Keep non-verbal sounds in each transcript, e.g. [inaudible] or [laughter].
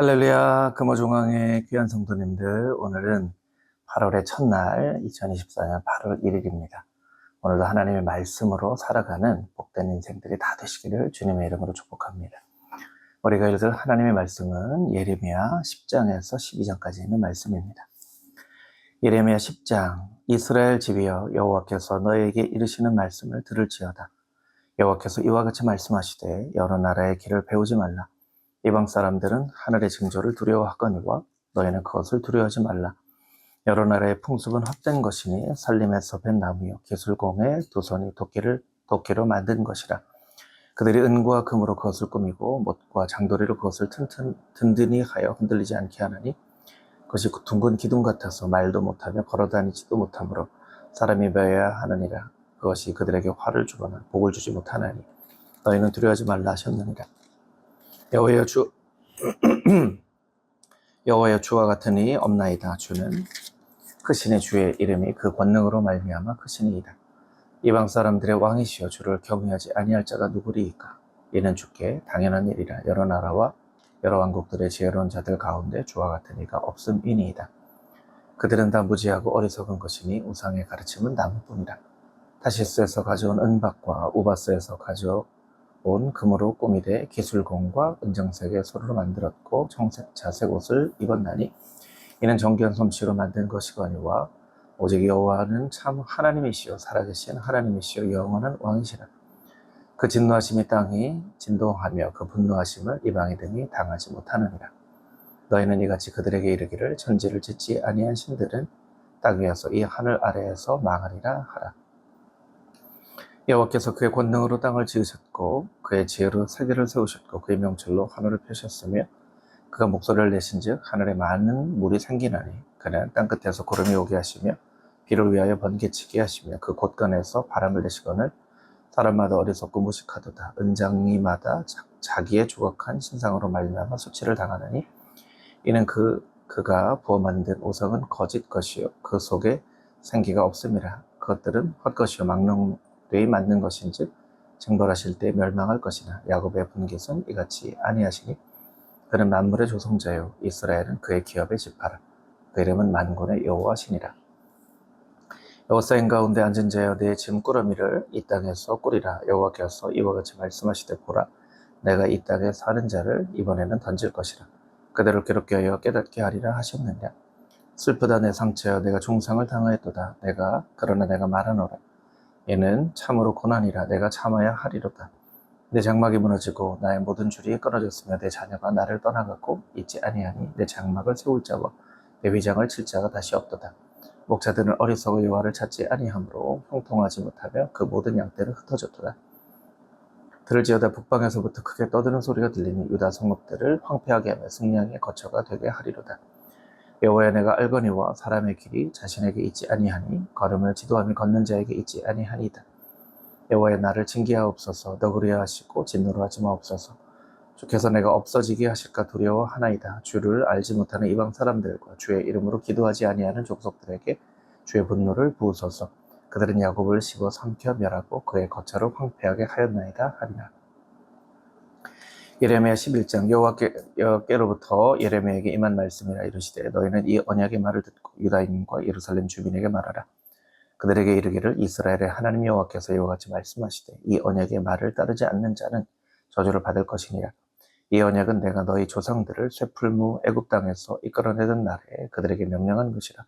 할렐루야, 금호중앙의 귀한 성도님들, 오늘은 8월의 첫날, 2024년 8월 1일입니다. 오늘도 하나님의 말씀으로 살아가는 복된 인생들이 다 되시기를 주님의 이름으로 축복합니다. 우리가 읽을 하나님의 말씀은 예레미야 10장에서 12장까지 있는 말씀입니다. 예레미야 10장, 이스라엘 집이여 여호와께서 너에게 이르시는 말씀을 들을지어다. 여호와께서 이와 같이 말씀하시되 여러 나라의 길을 배우지 말라. 이방 사람들은 하늘의 징조를 두려워하거니와 너희는 그것을 두려워하지 말라. 여러 나라의 풍습은 헛된 것이니 살림에서 벤 나무요 기술공의 두 손이 도끼를 도끼로 만든 것이라. 그들이 은과 금으로 그것을 꾸미고 못과 장도리로 그것을 튼튼 든든히 하여 흔들리지 않게 하나니 그것이 둥근 기둥 같아서 말도 못하며 걸어다니지도 못하므로 사람이 배워야 하느니라. 그것이 그들에게 화를 주거나 복을 주지 못하나니 너희는 두려워하지 말라 하셨느니라. 여호와여 주 [clears throat] 여호와여 주와 같으니 없나이다. 주는 크신의 주의 이름이 그 권능으로 말미암아 크시니이다. 이방 사람들의 왕이시여 주를 경외하지 아니할 자가 누구리이까? 이는 주께 당연한 일이라. 여러 나라와 여러 왕국들의 지혜로운 자들 가운데 주와 같은 이가 없음이니이다. 그들은 다 무지하고 어리석은 것이니 우상의 가르침은 나무뿐이라. 다시스에서 가져온 은박과 우바스에서 가져온 온 금으로 꾸미되 기술공과 은정색의 소를 만들었고 청색 자색 옷을 입었나니? 이는 정교한 솜씨로 만든 것이거니와 오직 여호와는 참 하나님이시요 살아계신 하나님이시요 영원한 왕이시라. 그 진노하심이 땅이 진동하며 그 분노하심을 이방의 등이 당하지 못하느니라. 너희는 이같이 그들에게 이르기를 천지를 짓지 아니한 신들은 땅 위에서 이 하늘 아래에서 망하리라 하라 여호와께서 그의 권능으로 땅을 지으셨고 그의 지혜로 세계를 세우셨고 그의 명철로 하늘을 펴셨으며 그가 목소리를 내신즉 하늘에 많은 물이 생기나니 그는 땅 끝에서 구름이 오게 하시며 비를 위하여 번개치게 하시며 그 곳간에서 바람을 내시거늘 사람마다 어리석고 무식하도다. 은장이마다 자, 기의 조각한 신상으로 말미암아 수치를 당하느니 이는 그 그가 부어 만든 오성은 거짓 것이요. 그 속에 생기가 없음이라. 그것들은 헛것이요. 막능 뇌에 맞는 것인즉 쟁벌하실 때 멸망할 것이나 야곱의 분깃은 이같이 아니하시니 그는 만물의 조성자요 이스라엘은 그의 기업의 지파라. 그 이름은 만군의 여호와시니라. 여호사인 가운데 앉은 자여 내 짐꾸러미를 이 땅에서 꾸리라. 여호와께서 이와 같이 말씀하시되 보라 내가 이 땅에 사는 자를 이번에는 던질 것이라. 그대를 괴롭게 하여 깨닫게 하리라 하셨느냐? 슬프다 내 상처여. 내가 중상을 당하였도다. 내가 그러나 내가 말하노라 얘는 참으로 고난이라 내가 참아야 하리로다. 내 장막이 무너지고 나의 모든 줄이 끊어졌으며 내 자녀가 나를 떠나갔고 있지 아니하니 내 장막을 세울 자와 내 위장을 칠 자가 다시 없도다. 목자들은 어리석어 여호와를 찾지 아니하므로 형통하지 못하며 그 모든 양떼를 흩어졌도다. 들을지어다 북방에서부터 크게 떠드는 소리가 들리니 유다 성읍들을 황폐하게 하며 승리함의 거처가 되게 하리로다. 여호와여 내가 알거니와 사람의 길이 자신에게 있지 아니하니 걸음을 지도하며 걷는 자에게 있지 아니하니이다. 여호와여 나를 징계하옵소서 너그려 하시고 진노로 하지 마옵소서 주께서 내가 없어지게 하실까 두려워 하나이다. 주를 알지 못하는 이방 사람들과 주의 이름으로 기도하지 아니하는 족속들에게 주의 분노를 부으소서 그들은 야곱을 씹어 삼켜 멸하고 그의 거처를 황폐하게 하였나이다 하리라. 예레미야 11장 여호와께로부터 예레미야에게 임한 말씀이라 이르시되 너희는 이 언약의 말을 듣고 유다인과 예루살렘 주민에게 말하라. 그들에게 이르기를 이스라엘의 하나님 여호와께서 이와 같이 말씀하시되 이 언약의 말을 따르지 않는 자는 저주를 받을 것이니라. 이 언약은 내가 너희 조상들을 쇠풀무 애굽 땅에서 이끌어내던 날에 그들에게 명령한 것이라.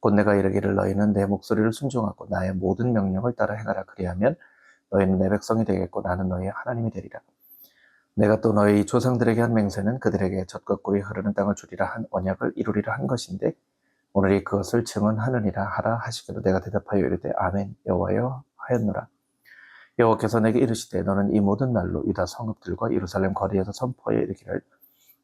곧 내가 이르기를 너희는 내 목소리를 순종하고 나의 모든 명령을 따라 행하라. 그리하면 너희는 내 백성이 되겠고 나는 너희의 하나님이 되리라 내가 또 너희 조상들에게 한 맹세는 그들에게 젖과 꿀이 흐르는 땅을 주리라 한 언약을 이루리라 한 것인데 오늘이 그것을 증언하느니라 하라 하시기로 내가 대답하여 이르되 아멘 여호와여 하였노라. 여호와께서 내게 이르시되 너는 이 모든 날로 유다 성읍들과 예루살렘 거리에서 선포하여 이르기를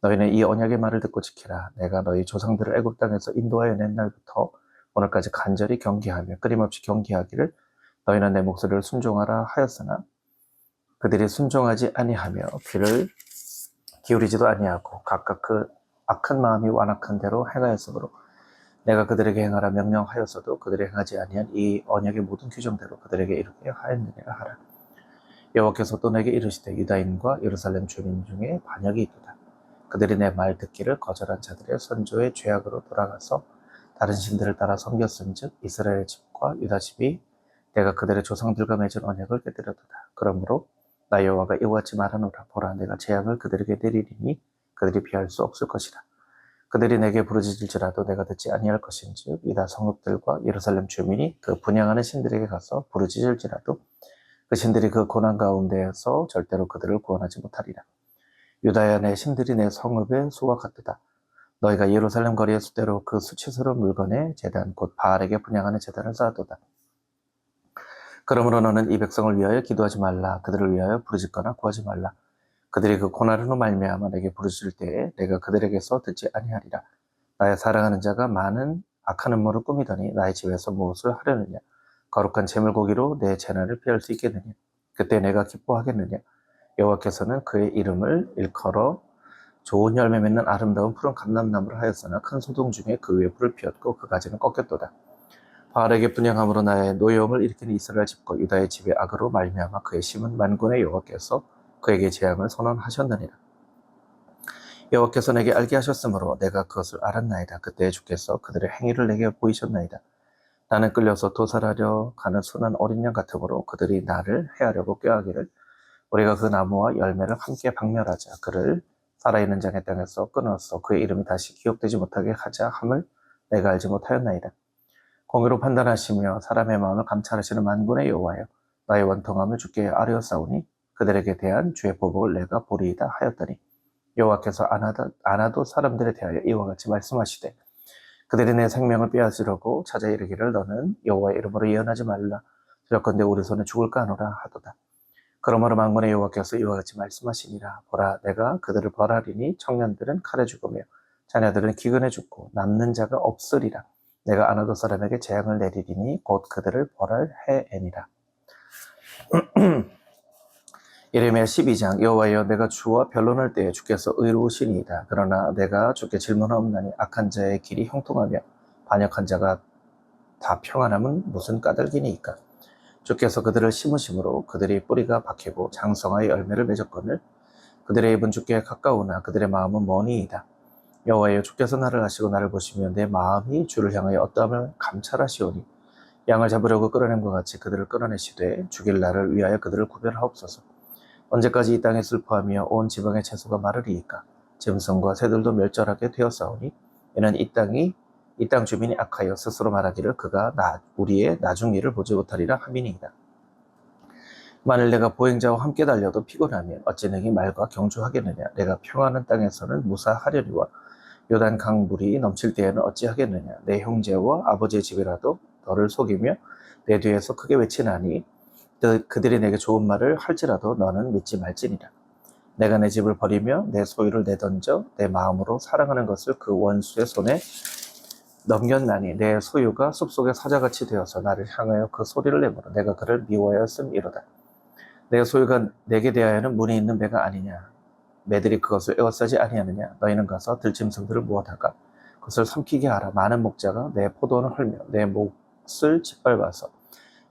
너희는 이 언약의 말을 듣고 지키라. 내가 너희 조상들을 애굽 땅에서 인도하여 낸 날부터 오늘까지 간절히 경계하며 끊임없이 경계하기를 너희는 내 목소리를 순종하라 하였으나 그들이 순종하지 아니하며 귀를 기울이지도 아니하고 각각 그 악한 마음이 완악한 대로 행하였으므로 내가 그들에게 행하라 명령하였어도 그들이 행하지 아니한 이 언약의 모든 규정대로 그들에게 이렇게 하였느니라 하라. 여호와께서 또 내게 이르시되 유다인과 예루살렘 주민 중에 반역이 있도다. 그들이 내 말 듣기를 거절한 자들의 선조의 죄악으로 돌아가서 다른 신들을 따라 섬겼은즉 이스라엘 집과 유다 집이 내가 그들의 조상들과 맺은 언약을 깨뜨렸도다. 그러므로 나 여호와가 이와 같이 말하노라 보라 내가 재앙을 그들에게 내리리니 그들이 피할 수 없을 것이다. 그들이 내게 부르짖을지라도 내가 듣지 아니할 것인즉 이다 성읍들과 예루살렘 주민이 그 분양하는 신들에게 가서 부르짖을지라도 그 신들이 그 고난 가운데에서 절대로 그들을 구원하지 못하리라. 유다야 내 신들이 내 성읍의 수와 같도다. 너희가 예루살렘 거리의 수대로 그 수치스러운 물건에 재단 곧 바알에게 분양하는 재단을 쌓아도다. 그러므로 너는 이 백성을 위하여 기도하지 말라. 그들을 위하여 부르짖거나 구하지 말라. 그들이 그 고난으로 말미암아 내게 부르짖을 때에 내가 그들에게서 듣지 아니하리라. 나의 사랑하는 자가 많은 악한 음모를 꾸미더니 나의 집에서 무엇을 하려느냐? 거룩한 제물고기로 내 재난을 피할 수 있겠느냐? 그때 내가 기뻐하겠느냐? 여호와께서는 그의 이름을 일컬어 좋은 열매 맺는 아름다운 푸른 감람나무를 하였으나 큰 소동 중에 그 위에 불을 피웠고 그 가지는 꺾였도다. 바알에게 분양함으로 나의 노여움을 일으키는 이스라엘 집과 유다의 집의 악으로 말미암아 그의 심은 만군의 여호와께서 그에게 재앙을 선언하셨느니라. 여호와께서 내게 알게 하셨으므로 내가 그것을 알았나이다. 그때 주께서 그들의 행위를 내게 보이셨나이다. 나는 끌려서 도살하려 가는 순한 어린 양 같으므로 그들이 나를 해하려고 꾀하기를 우리가 그 나무와 열매를 함께 박멸하자. 그를 살아있는 장의 땅에서 끊어서 그의 이름이 다시 기억되지 못하게 하자 함을 내가 알지 못하였나이다. 공의로 판단하시며 사람의 마음을 감찰하시는 만군의 여호와여 나의 원통함을 주께 아뢰었사오니 그들에게 대한 주의 보복을 내가 보리이다 하였더니 여호와께서 안하도, 안하도 사람들에 대하여 이와 같이 말씀하시되 그들이 내 생명을 빼앗으려고 찾아 이르기를 너는 여호와의 이름으로 예언하지 말라. 저건대 우리 손에 죽을까 하노라 하도다. 그러므로 만군의 여호와께서 이와 같이 말씀하시니라. 보라 내가 그들을 벌하리니 청년들은 칼에 죽으며 자녀들은 기근에 죽고 남는 자가 없으리라 내가 아나도 사람에게 재앙을 내리리니 곧 그들을 벌할 해애니라 [clears throat] 예레미야 12장 여호와여 내가 주와 변론할 때에 주께서 의로우시니이다. 그러나 내가 주께 질문하옵나니 악한 자의 길이 형통하며 반역한 자가 다 평안함은 무슨 까닭이니이까. 주께서 그들을 심으심으로 그들이 뿌리가 박히고 장성하여 열매를 맺었거늘 그들의 입은 주께 가까우나 그들의 마음은 머니이다. 여호와여 주께서 나를 하시고 나를 보시며 내 마음이 주를 향하여 어떠함을 감찰하시오니 양을 잡으려고 끌어낸것 같이 그들을 끌어내시되 죽일 나를 위하여 그들을 구별하옵소서. 언제까지 이 땅에 슬퍼하며 온 지방의 채소가 마르리이까 짐승과 새들도 멸절하게 되었사오니 이는 이 땅이 이 땅 주민이 악하여 스스로 말하기를 그가 나, 우리의 나중 일을 보지 못하리라 함이니이다. 만일 내가 보행자와 함께 달려도 피곤하면 어찌 내게 말과 경주하겠느냐 내가 평안한 땅에서는 무사하려니와 요단 강물이 넘칠 때에는 어찌하겠느냐 내 형제와 아버지의 집이라도 너를 속이며 내 뒤에서 크게 외치나니 그- 그들이 내게 좋은 말을 할지라도 너는 믿지 말지니라. 내가 내 집을 버리며 내 소유를 내던져 내 마음으로 사랑하는 것을 그 원수의 손에 넘겼나니 내 소유가 숲속의 사자같이 되어서 나를 향하여 그 소리를 내므로 내가 그를 미워하였음이로다. 내 소유가 내게 대하여는 문이 있는 배가 아니냐. 매들이 그것을 에워싸지 아니하느냐. 너희는 가서 들짐승들을 모아다가 그것을 삼키게 하라. 많은 목자가 내 포도원을 헐며 내 몫을 짓밟아서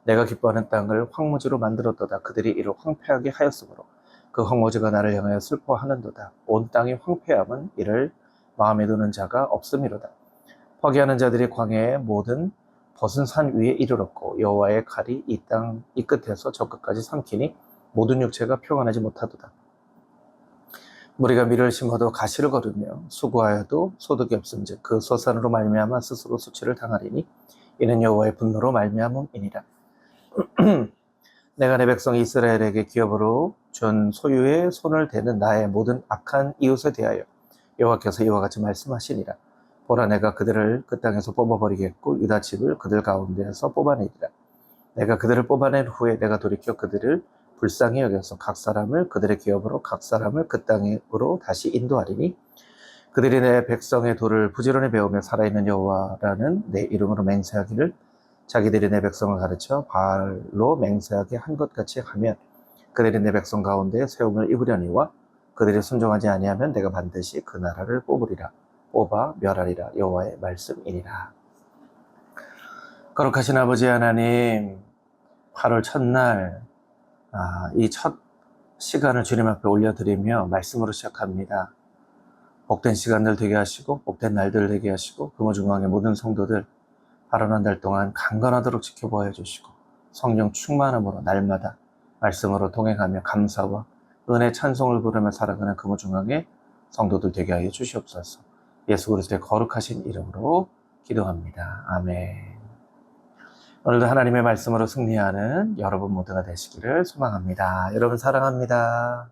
내가 기뻐하는 땅을 황무지로 만들었도다. 그들이 이를 황폐하게 하였으므로 그 황무지가 나를 향하여 슬퍼하는도다. 온 땅이 황폐함은 이를 마음에 두는 자가 없음이로다. 포기하는 자들이 광야의 모든 벗은 산 위에 이르렀고 여호와의 칼이 이 땅 이 끝에서 저 끝까지 삼키니 모든 육체가 평안하지 못하도다. 무리가 밀을 심어도 가시를 거르며 수고하여도 소득이 없음즉 그 소산으로 말미암아 스스로 수치를 당하리니 이는 여호와의 분노로 말미암음이니라. [clears throat] 내가 내 백성 이스라엘에게 기업으로 준 소유의 손을 대는 나의 모든 악한 이웃에 대하여 여호와께서 이와 같이 말씀하시니라. 보라 내가 그들을 그 땅에서 뽑아버리겠고 유다 집을 그들 가운데에서 뽑아내리라. 내가 그들을 뽑아낸 후에 내가 돌이켜 그들을 불쌍히 여겨서 각 사람을 그들의 기업으로 각 사람을 그 땅으로 다시 인도하리니 그들이 내 백성의 도를 부지런히 배우며 살아있는 여호와라는 내 이름으로 맹세하기를 자기들이 내 백성을 가르쳐 바알로 맹세하게 한 것 같이 하면 그들이 내 백성 가운데 세움을 입으려니와 그들이 순종하지 아니하면 내가 반드시 그 나라를 뽑으리라. 뽑아 멸하리라. 여호와의 말씀이니라. 거룩하신 아버지 하나님 8월 첫날 아, 이 첫 시간을 주님 앞에 올려드리며 말씀으로 시작합니다. 복된 시간들 되게 하시고 복된 날들 되게 하시고 금호중앙의 모든 성도들 바로 한달 동안 강건하도록 지켜보아 주시고 성령 충만함으로 날마다 말씀으로 동행하며 감사와 은혜 찬송을 부르며 살아가는 금호중앙의 성도들 되게 하여 주시옵소서. 예수 그리스도의 거룩하신 이름으로 기도합니다. 아멘. 오늘도 하나님의 말씀으로 승리하는 여러분 모두가 되시기를 소망합니다. 여러분 사랑합니다.